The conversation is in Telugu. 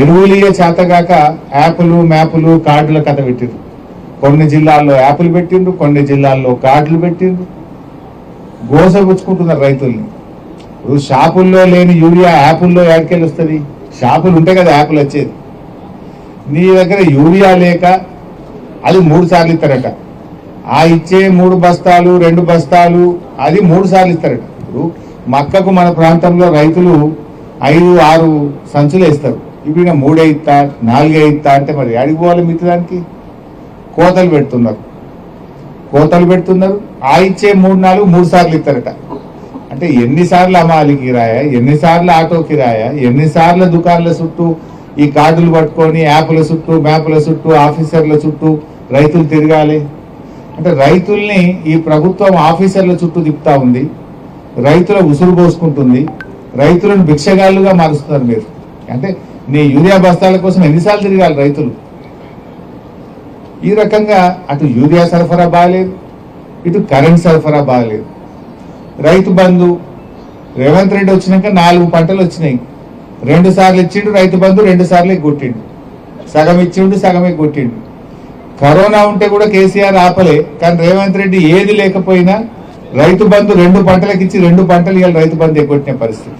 ఎరువులియే చేతగాక యాప్లు మ్యాపులు కార్డుల కథ పెట్టిండ్రు. కొన్ని జిల్లాల్లో యాప్లు పెట్టిండ్రు కొన్ని జిల్లాల్లో కార్డులు పెట్టిండ్రు. గోసగుచ్చుకుంటున్నారు రైతుల్ని. ఇప్పుడు షాపుల్లో లేని యూరియా యాపుల్లో యాడికెళ్ళి వస్తుంది? షాపులు ఉంటాయి కదా యాపులు వచ్చేది. నీ దగ్గర యూరియా లేక అది మూడు సార్లు ఇస్తారట. ఆ ఇచ్చే మూడు బస్తాలు రెండు బస్తాలు అది మూడు సార్లు ఇస్తారట. ఇప్పుడు మక్కకు మన ప్రాంతంలో రైతులు ఐదు ఆరు సంచులు వేస్తారు. ఇప్పుడు మూడే ఇస్తా నాలుగే ఇస్తా అంటే మరి అడిగి పోవాలి మిత్రానికి కోతలు పెడుతున్నారు. కోతలు పెడుతున్నారు. ఆ ఇచ్చే మూడు నాలుగు మూడు సార్లు ఇస్తారట. అంటే ఎన్నిసార్లు అమ్మాలి కిరాయా ఎన్నిసార్లు ఆటో కిరాయా ఎన్నిసార్లు దుకాణాల చుట్టూ ఈ కార్డులు పట్టుకొని యాప్ల చుట్టూ మ్యాప్ల చుట్టూ ఆఫీసర్ల చుట్టూ రైతులు తిరగాలి? అంటే రైతుల్ని ఈ ప్రభుత్వం ఆఫీసర్ల చుట్టూ తిప్పుతా ఉంది. రైతుల ఉసురు పోసుకుంటుంది. రైతులను భిక్షగాళ్ళుగా మారుస్తున్నారు మీరు. అంటే నీ యూరియా బస్తాల కోసం ఎన్నిసార్లు తిరగాలి రైతులు? ఈ రకంగా అటు యూరియా సరఫరా బాగలేదు ఇటు కరెంట్ సరఫరా బాగలేదు. రైతు బంధు రేవంత్ రెడ్డి వచ్చినాక నాలుగు పంటలు వచ్చినాయి. రెండు సార్లు ఇచ్చిండు రైతు బంధు రెండు సార్లు కొట్టిండు. సగం ఇచ్చిండు సగమే కొట్టిండు. కరోనా ఉంటే కూడా కేసీఆర్ ఆపలే కానీ రేవంత్ రెడ్డి ఏది లేకపోయినా రైతు బంధు రెండు పంటలకు ఇచ్చి రెండు పంటలు ఇవాళ రైతు బంధు ఎగ్గొట్టిన పరిస్థితి.